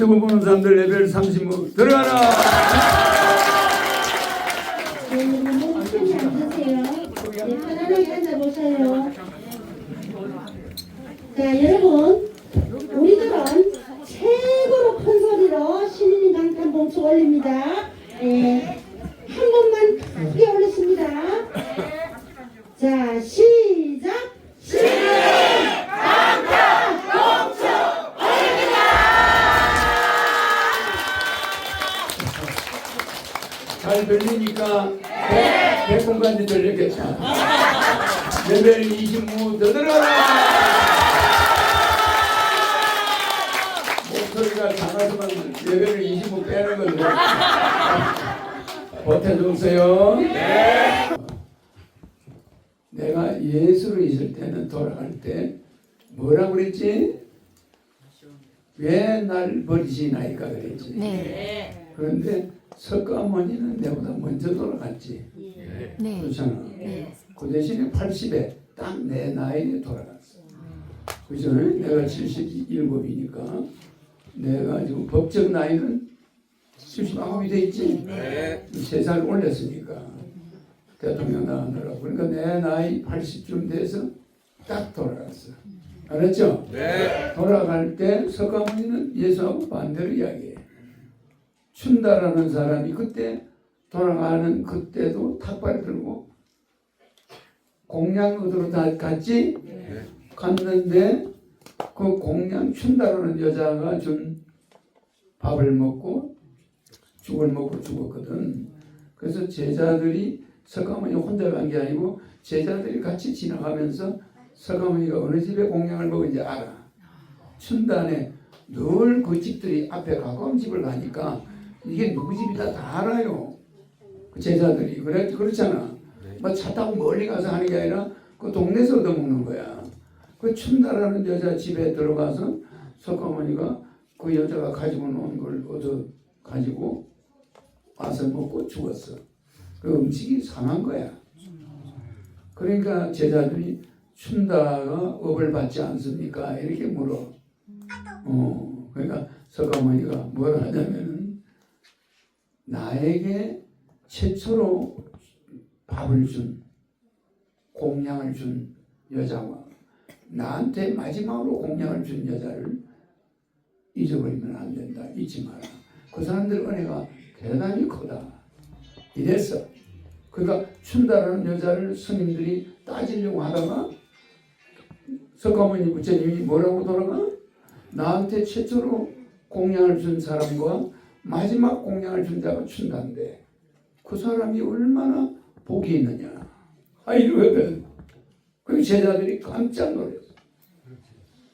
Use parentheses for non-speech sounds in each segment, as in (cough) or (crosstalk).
유튜브 보는 사람들 레벨 35 들어가라. 네, 여러분 편히 앉으세요. 네, 편안하게 앉아보세요. 자, 여러분, 우리들은 최고로 큰 소리로 신인 강탄 봉투 올립니다. 네, 한 번만 크게 올렸습니다. 자, 시작! 잘 들리니까 네. 배꼽까지 들리겠다. 레벨 25더 들어가라. 목소리가 작아서만 레벨을 25 빼는 건데. 버텨주세요. 내가 예수로 있을 때는 돌아갈 때 뭐라고 그랬지? 왜 날 버리시나이까 그랬지. 네. 그런데 석가모니는 내보다 먼저 돌아갔지. 네. 그렇잖아. 네. 그 대신에 80에 딱 내 나이에 돌아갔어. 그죠? 내가 77이니까 내가 지금 법적 나이는 79이 돼 있지. 네. 세살 올렸으니까 대통령 나가느라고. 그러니까 내 나이 80쯤 돼서 딱 돌아갔어. 알았죠? 네. 돌아갈 때 석가모니는 예수하고 반대로 이야기해. 춘다라는 사람이 그때 돌아가는 그때도 탁발을 들고 공양으로 다 갔지? 갔는데 그 공양 춘다라는 여자가 준 밥을 먹고 죽을 먹고 죽었거든. 그래서 제자들이 석가모니 혼자 간 게 아니고 제자들이 같이 지나가면서 석가모니가 어느 집에 공양을 먹은지 알아. 춘단에 늘 그 집들이 앞에 가까운 집을 가니까 이게 누구 집이다 다 알아요. 그 제자들이 그래 그렇잖아. 뭐 차 타고 멀리 가서 하는 게 아니라 그 동네에서 얻어먹는 거야. 그 춘다라는 여자 집에 들어가서 석가모니가 그 여자가 가지고 놓은 걸 얻어 가지고 와서 먹고 죽었어. 그 음식이 상한 거야. 그러니까 제자들이 춘다가 업을 받지 않습니까? 이렇게 물어. 어, 그러니까 석가모니가 뭘 하냐면은 나에게 최초로 밥을 준 공양을 준 여자와 나한테 마지막으로 공양을 준 여자를 잊어버리면 안 된다. 잊지 마라. 그 사람들 은혜가 대단히 크다. 이랬어. 그러니까 춘다라는 여자를 스님들이 따지려고 하다가 석가모니 부처님이 뭐라고 돌아가? 나한테 최초로 공양을 준 사람과 마지막 공양을 준 자가 춘다인데 그 사람이 얼마나 복이 있느냐. 아 이러거든. 그 제자들이 깜짝 놀랐어.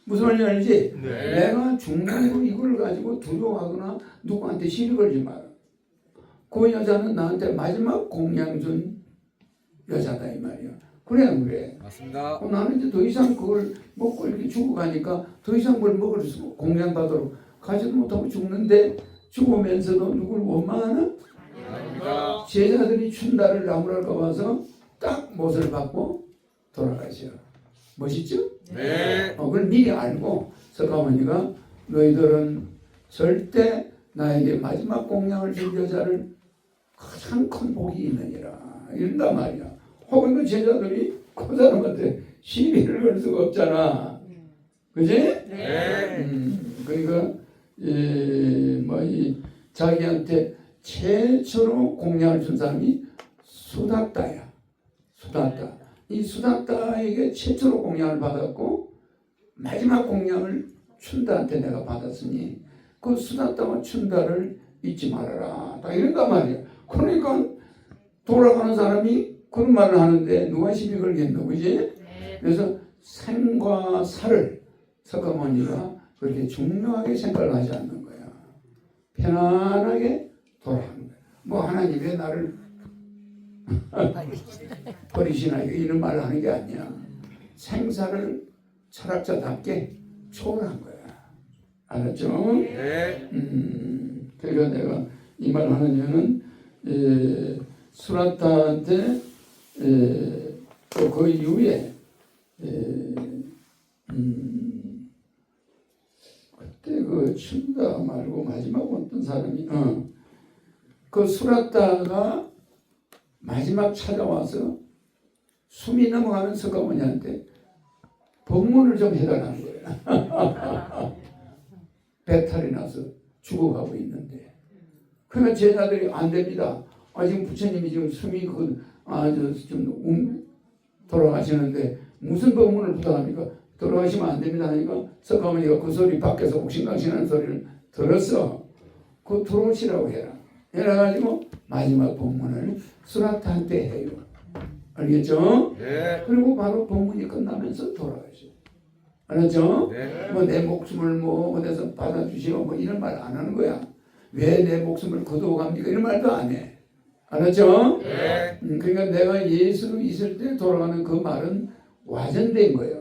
무슨 말인지 알지? 네. 내가 죽는 거 이걸 가지고 두려워하거나 누구한테 시비 걸지 마라. 그 여자는 나한테 마지막 공양 준 여자다 이 말이야. 그래 안 그래? 맞습니다. 어, 나는 이제 더 이상 그걸 먹고 이렇게 죽어가니까 더 이상 그걸 먹을 수 공양 받으러 가지도 못하고 죽는데 죽으면서도 누굴 원망하나? 아닙니다. 제자들이 춘다를 나무랄까 봐서 딱 못을 받고 돌아가셔. 멋있죠? 네. 어, 그걸 미리 알고 석가모니가 너희들은 절대 나에게 마지막 공양을 준 여자를 가장 큰 복이 있느니라 이런단 말이야. 혹은 그 제자들이 그 사람한테 시비를 걸 수가 없잖아. 그지? 네. 음, 그러니까 이, 뭐, 이 자기한테 최초로 공양을 준 사람이 수다따야. 수다따. 이 수다따에게 최초로 공양을 받았고 마지막 공양을 춘다한테 내가 받았으니 그 수다따와 춘다를 잊지 말아라. 다 이런단 말이야. 그러니까 돌아가는 사람이 그런 말을 하는데 누가 시비 걸겠노, 그지? 그래서 생과 사를 석가모니가 그렇게 중요하게 생각을 하지 않는 거야. 편안하게 돌아가는 거야. 뭐 하나님 왜 나를 (laughs) 버리시나 이런 말을 하는 게 아니야. 생사를 철학자답게 초월한 거야. 알았죠? 네. 음, 그러니까 내가 이 말 하는 이유는 에, 수라타한테 또그 이후에 에, 음, 그때 그 춘다 말고 마지막 어떤 사람이 어, 그 수라타가 마지막 찾아와서 숨이 넘어가는 석가모니한테 법문을 좀 해달라는 거예요. (laughs) 배탈이 나서 죽어가고 있는데. 그러니까 제자들이 안 됩니다. 아, 지금 부처님이 지금 숨이 그, 아, 저, 좀, 움, 돌아가시는데 무슨 법문을 부탁합니까? 돌아가시면 안 됩니다. 하니까 석가모니가 그 소리 밖에서 옥신각신하는 소리를 들었어. 그 들어오시라고 해라. 해가지고 마지막 법문을 수라타한테 해요. 알겠죠? 네. 그리고 바로 법문이 끝나면서 돌아가죠. 알았죠? 네. 뭐내 목숨을 뭐 어디서 받아주시오 뭐 이런 말 안 하는 거야. 왜 내 목숨을 거두어갑니까? 이런 말도 안 해. 알았죠? 네. 음, 그러니까 내가 예수로 있을 때 돌아가는 그 말은 와전된 거예요.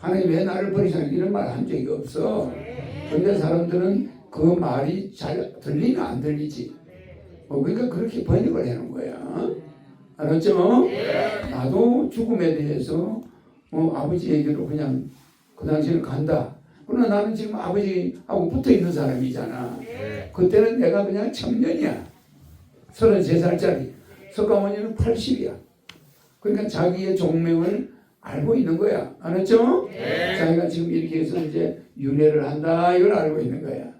하나님 왜 나를 버리시냐 이런 말 한 적이 없어. 근데 사람들은 그 말이 잘 들리나 안 들리지. 어, 그러니까 그렇게 번역을 해놓은 거야. 알았죠? 나도 죽음에 대해서 어, 아버지 얘기로 그냥 그 당시에는 간다. 그러나 나는 지금 아버지하고 붙어 있는 사람이잖아. 네. 그때는 내가 그냥 청년이야. 33살짜리. 석가모니는 80이야. 그러니까 자기의 종명을 알고 있는 거야. 알았죠? 자기가 지금 이렇게 해서 이제 윤회를 한다. 이걸 알고 있는 거야.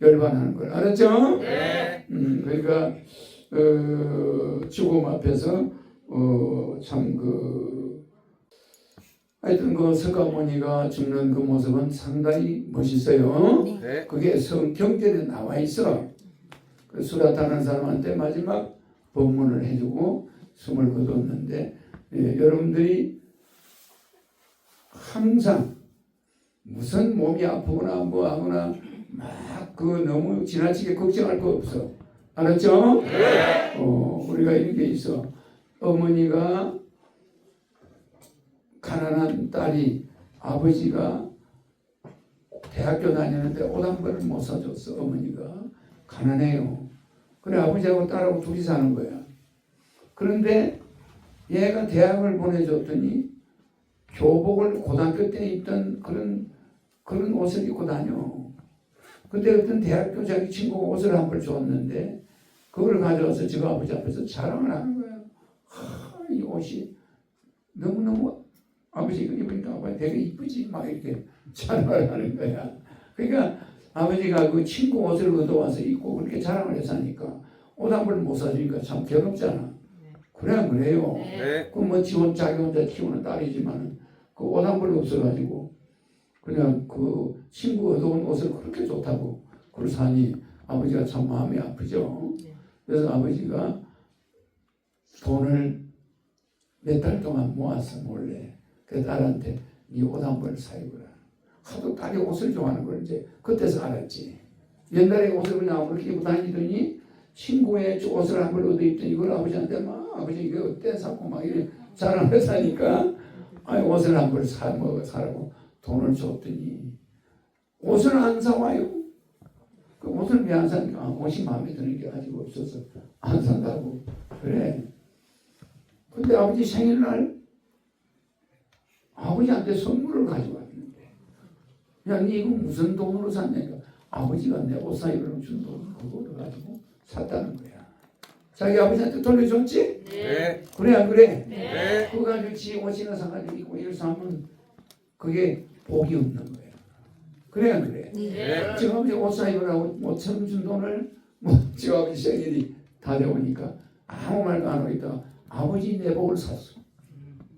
열반하는 걸. 알았죠? 음, 그러니까, 어, 죽음 앞에서, 어, 참 그, 하여튼 그 석가모니가 죽는 그 모습은 상당히 멋있어요. 네. 그게 성경절에 나와 있어. 그 수라타는 사람한테 마지막 법문을 해주고 숨을 거뒀는데 예, 여러분들이 항상 무슨 몸이 아프거나 뭐 하거나 막 그 너무 지나치게 걱정할 거 없어. 알았죠? 어, 우리가 이런 게 있어. 어머니가 가난한 딸이 아버지가 대학교 다니는데 옷 한 벌을 못 사줬어 어머니가 가난해요. 그래 아버지하고 딸하고 둘이 사는 거야. 그런데 얘가 대학을 보내줬더니 교복을 고등학교 때 입던 그런 그런 옷을 입고 다녀. 근데 어떤 대학교 자기 친구가 옷을 한 벌 줬는데 그걸 가져와서 지가 아버지 앞에서 자랑을 하는 거야. 하, 이 옷이 너무너무 아버지 이거 입으니까 아버지 되게 이쁘지 막 이렇게 (laughs) 자랑을 하는 거야. 그러니까 아버지가 그 친구 옷을 얻어와서 입고 그렇게 자랑을 해서 하니까 옷 한 벌 못 사주니까 참 괴롭잖아. 그래 안 그래요? 네. 그뭐 지원 자기 혼자 키우는 딸이지만은 그 옷 한벌 없어가지고 그냥 그 친구 얻어온 옷을 그렇게 좋다고 그걸 사니 아버지가 참 마음이 아프죠. 그래서 아버지가 돈을 몇 달 동안 모았어 몰래 그 딸한테 네 옷 한 벌 사입어라. 하도 딸이 옷을 좋아하는 걸 이제 그때서 알았지. 옛날에 옷을 그냥 그렇게 입고 다니더니 친구의 옷을 한 벌 얻어 입더니 이걸 아버지한테 막 아버지 이거 어때 사고 막 이래 자랑을 사니까 아니 옷을 한 벌 사 먹어 사라고 돈을 줬더니 옷을 안 사와요. 그 옷을 왜 안 사니까 아, 옷이 마음에 드는 게 아직 없어서 안 산다고 그래. 근데 아버지 생일날 아버지한테 선물을 가져왔는데 야, 니 이거 무슨 돈으로 샀냐니까 아버지가 내 옷 사입으라고 준돈 그거를 가지고 샀다는 거야. 자기 아버지한테 돌려줬지? 네. 그래 안 그래? 네. 그거 가지고 지 옷이나 사가지고 입고 이래서 하면 그게 복이 없는 거야. 그래 안 그래? 네. 지금 아버지 옷 사입으라고 5천 준 돈을 뭐 지금 아버지 생일이 다 되오니까 아무 말도 안 하고 있다가 아버지 내복을 샀어.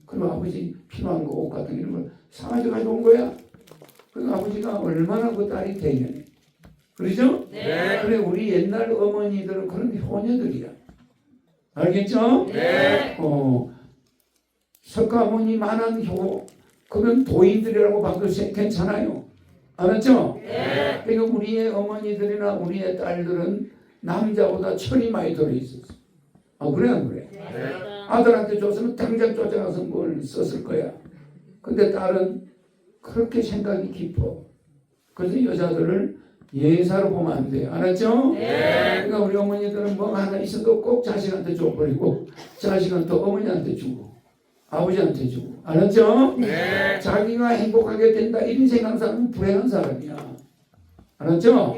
그럼 아버지 필요한 거 옷 같은 거 이런 걸 사가지고 가져온 거야. 그 아버지가 얼마나 그 딸이 대견해. 그러죠? 네. 그래 우리 옛날 어머니들은 그런 효녀들이야. 알겠죠? 네. 어, 석가모니 만한 효 그건 도인들이라고 봐도 괜찮아요. 알았죠? 네. 그러니까 우리의 어머니들이나 우리의 딸들은 남자보다 철이 많이 들어있었어. 아 그래 안 그래? 네. 아들한테 줬으면 당장 쫓아가서 뭘 썼을 거야. 근데 딸은 그렇게 생각이 깊어. 그래서 여자들을 예사로 보면 안 돼요. 알았죠? 그러니까 우리 어머니들은 뭐 하나 있어도 꼭 자식한테 줘버리고 자식은 또 어머니한테 주고 아버지한테 주고 알았죠? 네. 자기가 행복하게 된다 이런 생각하는 사람은 불행한 사람이야. 알았죠?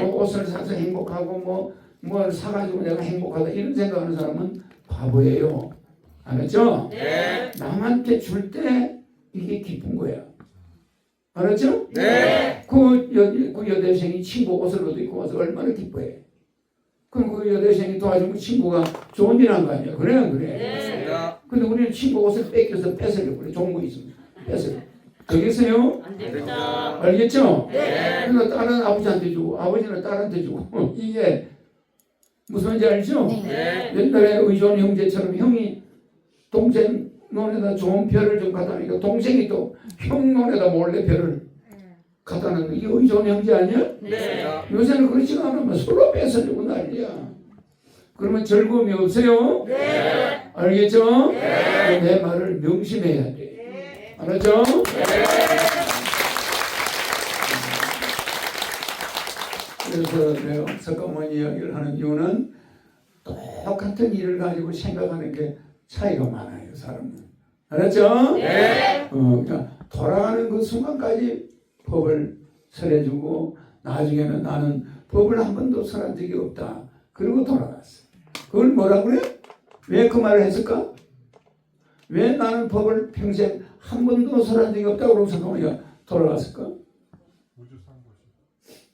뭐 옷을 사서 행복하고 뭐뭘 사가지고 내가 행복하다 이런 생각하는 사람은 바보예요. 알았죠? 남한테 줄 때 이게 기쁜 거야. 알았죠? 네. 그, 여, 그 여대생이 친구 옷을 얻어 입고 와서 얼마나 기뻐해. 그럼 그 여대생이 도와준 그 친구가 좋은 일 한 거 아니야. 그래, 안 그래? 맞습니다. 근데 우리는 친구 옷을 뺏겨서 뺏으려고 그래. 좋은 거 있으면. 뺏으려. 되겠어요? 안 됩니다. 알겠죠? 그러니까 딸은 아버지한테 주고, 아버지는 딸한테 주고. (laughs) 이게 무슨 말인지 알죠? 네. 옛날에 의존 형제처럼 형이 동생 논에다 좋은 별을 좀 갖다 놓으니까 동생이 또 형 논에다 몰래 별을 갖다 놓는 거. 이게 의존 형제 아니야? 맞습니다. 요새는 그렇지가 않으면 서로 뺏으려고 난리야. 그러면 즐거움이 없어요? 알겠죠? 내 말을 명심해야 돼. 알았죠? 그래서 내가 석가모니 이야기를 하는 이유는 똑같은 일을 가지고 생각하는 게 차이가 많아요, 사람은. 알았죠? 네. 어, 그러니까 돌아가는 그 순간까지 법을 설해주고 나중에는 나는 법을 한 번도 설한 적이 없다. 그리고 돌아갔어. 그걸 뭐라 그래? 왜 그 말을 했을까? 왜 나는 법을 평생 한 번도 설한 적이 없다고 그러고 잠깐만요. 돌아갔을까?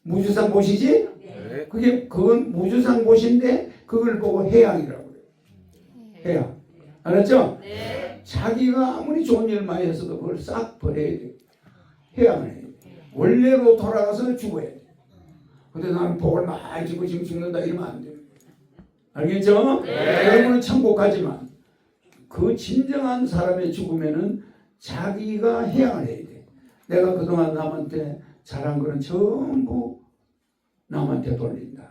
무주상 보시지? 네. 그게 그건 무주상 보신데 그걸 보고 해양이라고 그래요. 해양. 알았죠? 자기가 아무리 좋은 일 많이 했어도 그걸 싹 버려야 돼. 해야 돼. 원래로 돌아가서 죽어야 돼. 근데 나는 복을 많이 주고 지금 죽는다 이러면 안 돼. 알겠죠? 여러분은 천국 가지만 그 진정한 사람의 죽음에는 자기가 해양을 해야 돼. 내가 그동안 남한테 잘한 거는 전부 남한테 돌린다.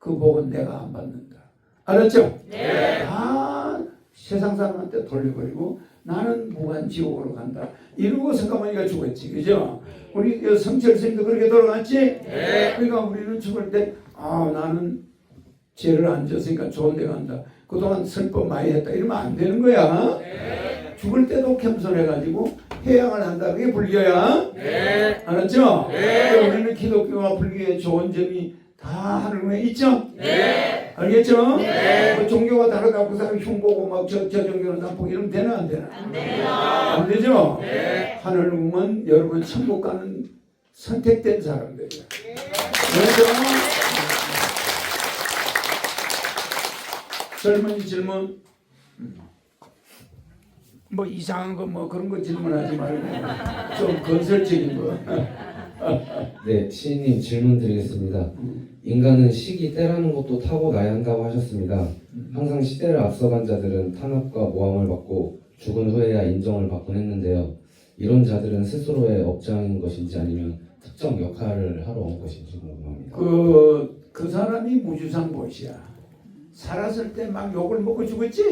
그 복은 내가 안 받는다. 알았죠? 다 세상 사람한테 돌려버리고 나는 무한 지옥으로 간다. 이러고 성가모니가 죽었지. 그죠? 우리 그 성철 스님도 그렇게 돌아갔지? 그러니까 우리는 죽을 때, 아, 나는 죄를 안 졌으니까 좋은 데 간다. 그동안 슬퍼 많이 했다. 이러면 안 되는 거야. 죽을 때도 겸손해가지고 해양을 한다. 그게 불교야. 알았죠? 우리는 기독교와 불교의 좋은 점이 다 하늘에 있죠? 알겠죠? 뭐 종교가 다르다고 그 사람이 흉보고 막저 저 종교는 나쁘고 이러면 되나 안 되나? 안 돼요. 안 되죠? 하늘 우면 여러분 천국 가는 선택된 사람들이야. 그래서 젊은이 질문 음. 뭐 이상한 거 뭐 그런 거 질문하지 말고 좀 건설적인 거. 네, 시인님 질문 드리겠습니다. 인간은 시기 때라는 것도 타고나야 한다고 하셨습니다. 항상 시대를 앞서간 자들은 탄압과 모함을 받고 죽은 후에야 인정을 받곤 했는데요. 이런 자들은 스스로의 업장인 것인지 아니면 특정 역할을 하러 온 것인지 궁금합니다. 그, 그 사람이 무주상 보시야. 살았을 때 막 욕을 먹고 죽었지?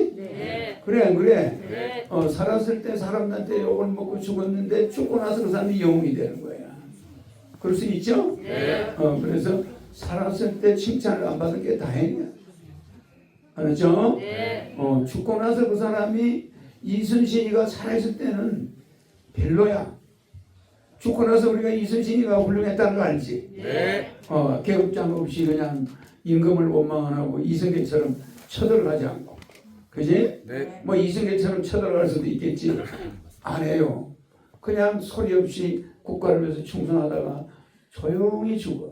그래, 안 그래? 어, 살았을 때 사람들한테 욕을 먹고 죽었는데 죽고 나서 그 사람이 영웅이 되는 거야. 그럴 수 있죠? 어, 그래서 살았을 때 칭찬을 안 받은 게 다행이야. 알았죠? 어, 죽고 나서 그 사람이 이순신이가 살아있을 때는 별로야. 죽고 나서 우리가 이순신이가 훌륭했다는 거 알지? 네. 어, 계급장 없이 그냥 임금을 원망 안 하고 이승계처럼 쳐들어가지 않고. 그지? 네. 뭐 이승계처럼 쳐들어갈 수도 있겠지. 안 해요. 그냥 소리 없이 국가를 위해서 충성하다가 조용히 죽어.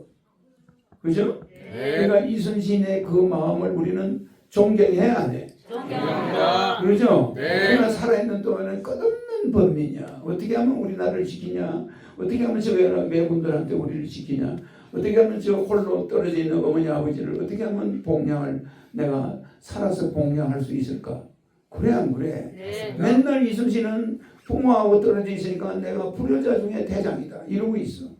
그죠? 네. 그러니까 이순신의 그 마음을 우리는 존경해야 안 해. 감사합니다. 그러죠? 네. 그러나 살아있는 동안은 끝없는 범민이야. 어떻게 하면 우리나라를 지키냐? 어떻게 하면 저 외군들한테 우리를 지키냐? 어떻게 하면 저 홀로 떨어져 있는 어머니 아버지를 어떻게 하면 복양을 내가 살아서 복양할 수 있을까? 그래 안 그래? 맨날 이순신은 부모하고 떨어져 있으니까 내가 불효자 중에 대장이다 이러고 있어.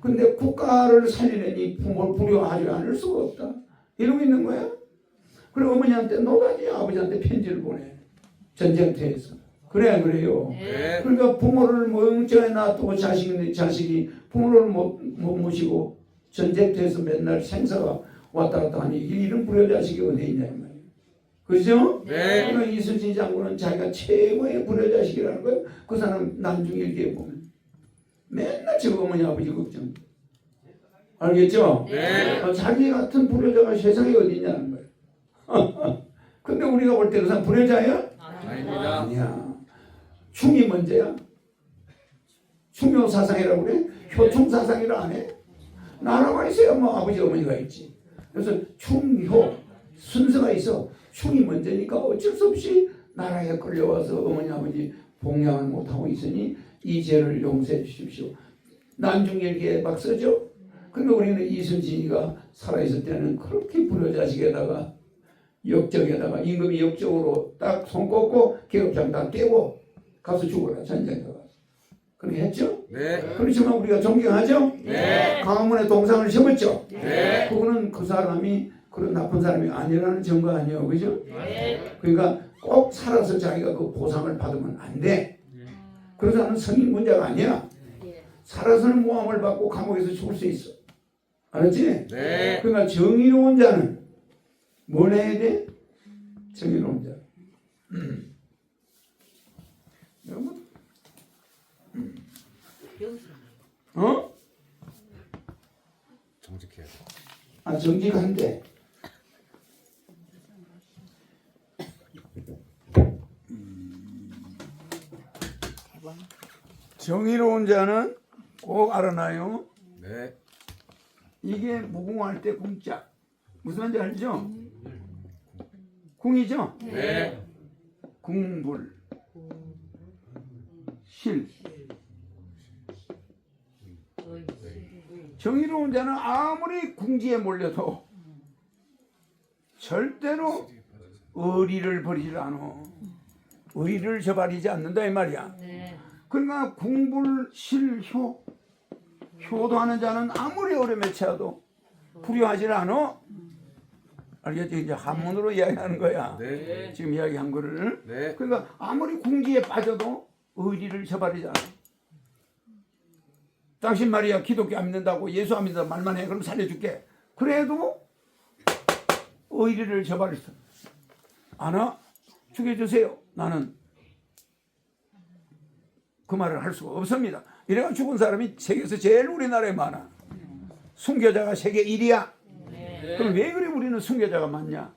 근데 국가를 살리려니 부모를 불효하지 않을 수가 없다. 이러고 있는 거야. 그리고 어머니한테 노다지 아버지한테 편지를 보내. 전쟁터에서. 그래 안 그래요? 네. 그러니까 부모를 멍청하게 놔두고 자식이, 자식이 부모를 못, 못 모시고 전쟁터에서 맨날 생사가 왔다 갔다 하니 이런 불효 자식이 어디 있냐 말이에요. 그죠? 네. 그러니까 이순신 장군은 자기가 최고의 불효 자식이라는 거예요. 그 사람 난중일기에 보면 맨날 저 어머니 아버지 걱정. 알겠죠? 네. 어, 자기 같은 불효자가 세상에 어디 있냐는 거예요. 근데 우리가 볼때그 불효자야? 아닙니다. 아니야. 충이 문제야. 충효 사상이라고 그래? 효충 사상이라 안 해? 나라가 있어야 뭐 아버지 어머니가 있지. 그래서 충효 순서가 있어. 충이 먼저니까 어쩔 수 없이 나라에 끌려와서 어머니 아버지 봉양을 못하고 있으니 이 죄를 용서해 주십시오. 난중일기에 막 써죠. 근데 우리는 이순신이가 살아있을 때는 그렇게 불효자식에다가 역적에다가 임금이 역적으로 딱 손 꽂고 계급장 다 떼고 가서 죽어라 전쟁에 가서 그렇게 했죠? 네. 그렇지만 우리가 존경하죠? 네. 광화문에 동상을 심었죠? 네. 그거는 그 사람이 그런 나쁜 사람이 아니라는 증거 아니에요 그죠? 그러니까 꼭 살아서 자기가 그 보상을 받으면 안 돼 그래서 나는 성인 문제가 아니야 살아서는 모함을 받고 감옥에서 죽을 수 있어 알았지? 네. 그러니까 정의로운 자는 뭘 해야 돼? 정의로운 자. 음. 어? 정직해야 돼. 아 정직한데. 정의로운 자는 꼭 알아놔요. 네. 이게 무궁할 때 궁자 무슨 말인지 알죠? 궁이죠? 네. 궁불 실 정의로운 자는 아무리 궁지에 몰려도 절대로 의리를 버리지 않아 의리를 저버리지 않는다 이 말이야 그러니까 궁불 실효 효도하는 자는 아무리 어려움에 처해도 불효하지 않아 알겠지? 이제 한문으로 이야기하는 거야 네. 지금 이야기한 거를 네. 그러니까 아무리 궁지에 빠져도 의리를 저버리지 않아. 당신 말이야 기독교 안 믿는다고 예수 안 믿는다 말만 해 그럼 살려줄게. 그래도 의리를 저버리지 않아. 죽여주세요. 나는 그 말을 할 수가 없습니다. 이래가 죽은 사람이 세계에서 제일 우리나라에 많아. 순교자가 세계 1위야. 그럼 왜 그래 우리는 순교자가 많냐?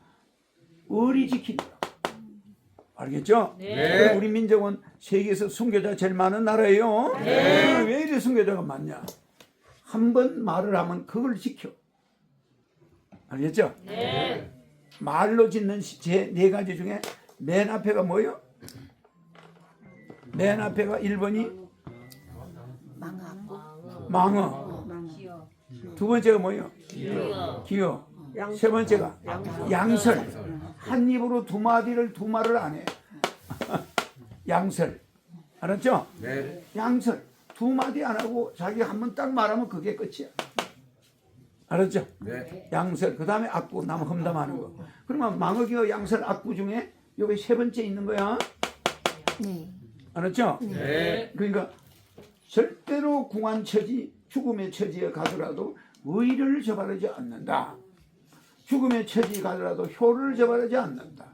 의리 지키니까. 알겠죠? 네. 우리 민족은 세계에서 순교자 제일 많은 나라예요. 그럼 왜 이래 순교자가 많냐? 한 번 말을 하면 그걸 지켜. 알겠죠? 말로 짓는 제 네 가지 중에 맨 앞에가 뭐요? 맨 앞에가 1번이 망어. 두 번째가 뭐요? 기어. 세 번째가 양설. 한 입으로 두 마디를 두 말을 안 해. (laughs) 양설. 알았죠? 네. 양설. 두 마디 안 하고 자기 한 번 딱 말하면 그게 끝이야. 알았죠? 네. 양설. 그 다음에 악구. 남 험담하는 거. 그러면 망어 기어 양설 악구 중에 여기 세 번째 있는 거야. 네. 알았죠? 네. 그러니까 절대로 궁한 처지, 죽음의 처지에 가더라도 의를 저바르지 않는다. 죽음의 처지에 가더라도 효를 저바르지 않는다.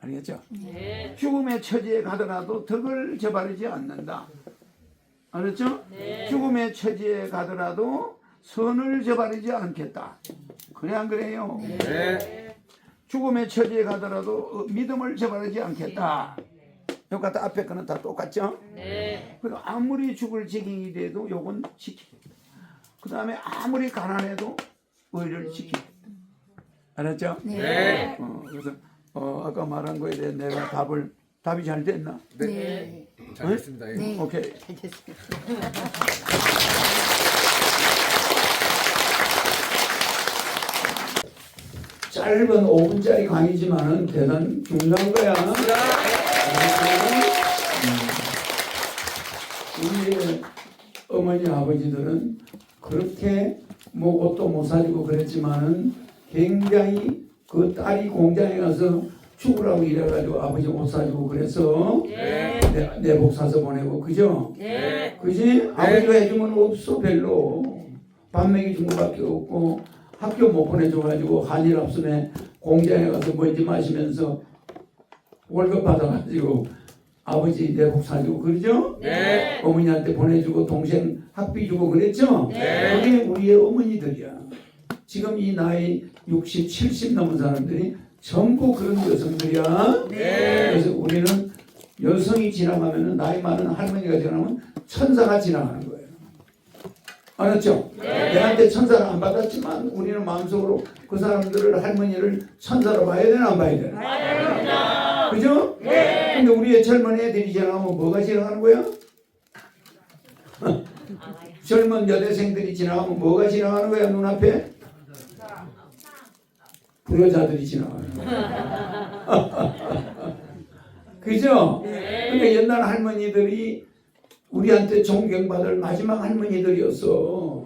알겠죠? 죽음의 처지에 가더라도 덕을 저바르지 않는다. 알았죠? 죽음의 처지에 가더라도 선을 저바르지 않겠다. 그래 안 그래요? 네. 죽음의 처지에 가더라도 어, 믿음을 저버리지 않겠다. 요 같은 앞에 거는 다 똑같죠? 네. 그리고 아무리 죽을 지경이 돼도 요건 지키겠다. 그 다음에 아무리 가난해도 의를 지키겠다. 알았죠? 네. 어, 그래서 어, 아까 말한 거에 대해 내가 답을 답이 잘 됐나? 네. 잘 됐습니다. 예. 네. 오케이. 짧은 5분짜리 강의지만은 대단 중요한 거야. 우리 어머니 아버지들은 그렇게 뭐 옷도 못 사주고 그랬지만은 굉장히 그 딸이 공장에 가서 죽으라고 이래가지고 아버지 옷 사주고 그래서 내, 내복 사서 보내고 그죠? 네. 그지? 아버지가 해주면 없어 별로 밥 먹이 준 것밖에 없고 학교 못 보내줘가지고 한일 앞선에 공장에 가서 뭔지 마시면서 월급 받아가지고 아버지 내복 사주고 그러죠? 네. 어머니한테 보내주고 동생 학비 주고 그랬죠? 네. 그게 우리의 어머니들이야. 지금 이 나이 60, 70 넘은 사람들이 전부 그런 여성들이야. 네. 그래서 우리는 여성이 지나가면 나이 많은 할머니가 지나가면 천사가 지나가는 거예요. 알았죠? 내한테 천사를 안 받았지만 우리는 마음속으로 그 사람들을 할머니를 천사로 봐야 되나 안 봐야 되나? 그죠? 근데 우리의 젊은 애들이 지나가면 뭐가 지나가는 거야? (laughs) 젊은 여대생들이 지나가면 뭐가 지나가는 거야 눈앞에? 불효자들이 지나가는 거야. (laughs) 그죠? 그러니까 옛날 할머니들이 우리한테 존경받을 마지막 할머니들이었어.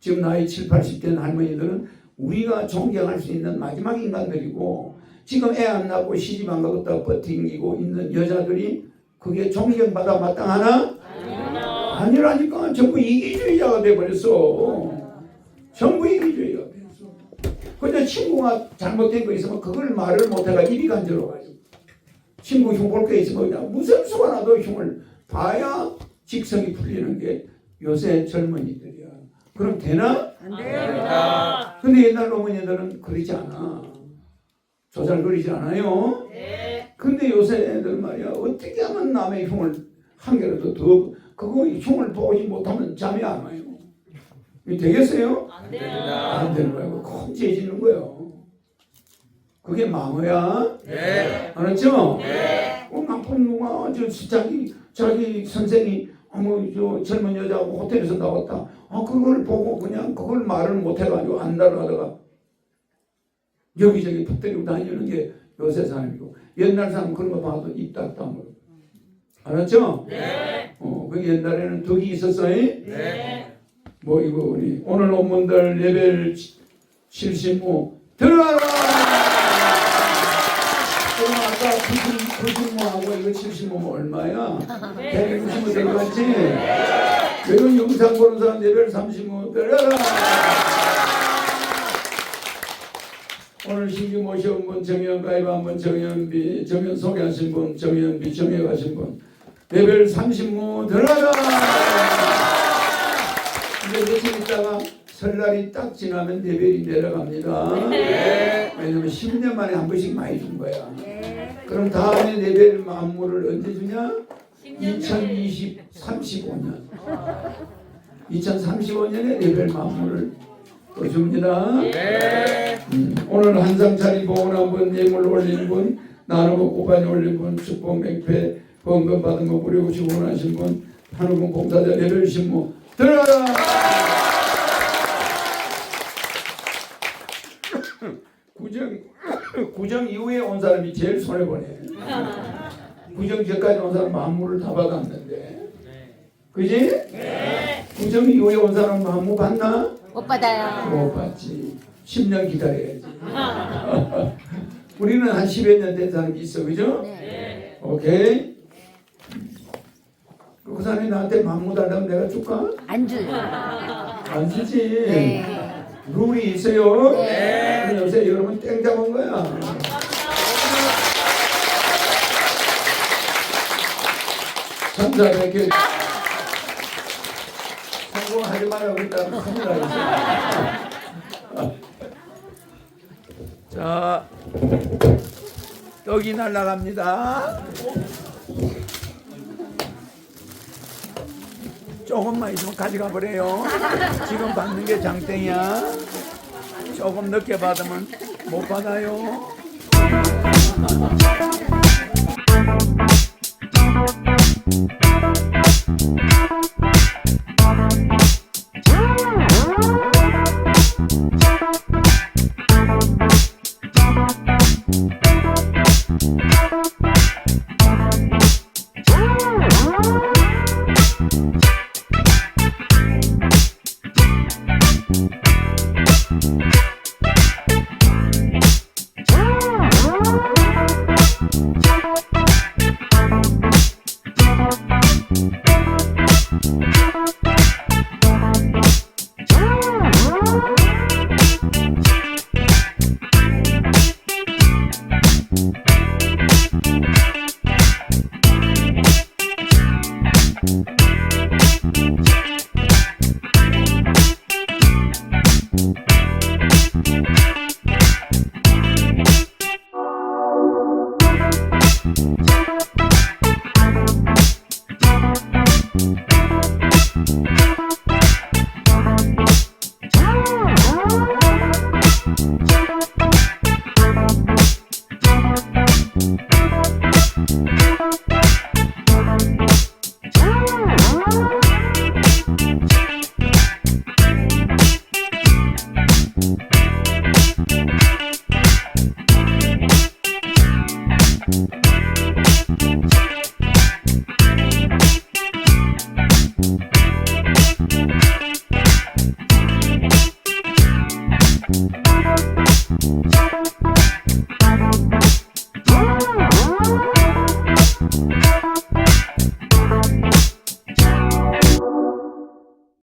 지금 나이 7, 80된 할머니들은 우리가 존경할 수 있는 마지막 인간들이고 지금 애 안 낳고 시집 안 가겠다 버팅기고 있는 여자들이 그게 존경받아 마땅하나? 아니라니까 전부 이기주의자가 돼버렸어. 전부 이기주의가 됐어. 근데 친구가 잘못된 거 있으면 그걸 말을 못해가 입이 간지러워가지고 친구 흉 볼 게 있으면 그냥 무슨 수가 나도 흉을 봐야 직성이 풀리는 게 요새 젊은이들이야. 그럼 되나? 안 됩니다. 근데 옛날 어머니들은 그러지 않아. 조잘거리지 않아요. 근데 요새 애들 말이야 어떻게 하면 남의 흉을 한 개라도 더 그거 흉을 보지 못하면 잠이 안 와요. 되겠어요? 안 됩니다. 안 되는 거야. 큰죄 짓는 거예요. 그게 망어야. 네. 알았죠? 어, 나쁜 누가 저 자기 자기 선생이 어머 저 젊은 여자하고 호텔에서 나왔다. 아 그걸 보고 그냥 그걸 말을 못 해가지고 안달을 하다가 여기저기 붙들고 다니는 게 요새 사람이고 옛날 사람 그런 거 봐도 입딱 다물어. 알았죠? 네. 어, 그 옛날에는 덕이 있었어요. 네. 뭐 이거 우리 오늘 논문들 레벨 75 들어가라. 그럼 아까 90, 95하고 이거 75면 얼마야? 165 들어갔지? 이건 영상 보는 사람 레벨 35 들어가라. 오늘 신규 모셔온 분 정현 가입한 분 정현비 정현 소개하신 분 정현비 정해 가신 분 레벨 35 들어가라. 이제 며칠 있다가 설날이 딱 지나면 레벨이 내려갑니다. 왜냐면 10년 만에 한 번씩 많이 준 거야. 그럼 다음에 레벨 만물을 언제 주냐? 2020, 35년. 2035년에 레벨 만물을 또 줍니다. 음, 오늘 한상차리 보온한 분, 예물 올린 분, 나누고 고반이 올린 분, 축복 맹패, 번금 받은 거 무료 주문하신 분, 한우군 봉사자 레벨 신무 들어가라! (laughs) 구정 (laughs) 구정 이후에 온 사람이 제일 손해 보네. 구정 전까지 온 사람 만물을 다 받았는데, 그지? 구정 이후에 온 사람 만물 받나? 못 받아요. 못 받지. 10년 기다려야지. 우리는 한 10여 년된 사람이 있어, 그죠? 네. 오케이. 그 사람이 나한테 만무 달라면 내가 줄까? 안 줘요. 안 주지. 네. 룰이 있어요. 네. 요새 여러분 땡 잡은 거야. 성 공하지 말라고 그랬다면 큰일 나겠어. 자, 떡이 날라갑니다. 조금만 있으면 가져가 버려요. 지금 받는 게 장땡이야. 조금 늦게 받으면 못 받아요. Mm-hmm.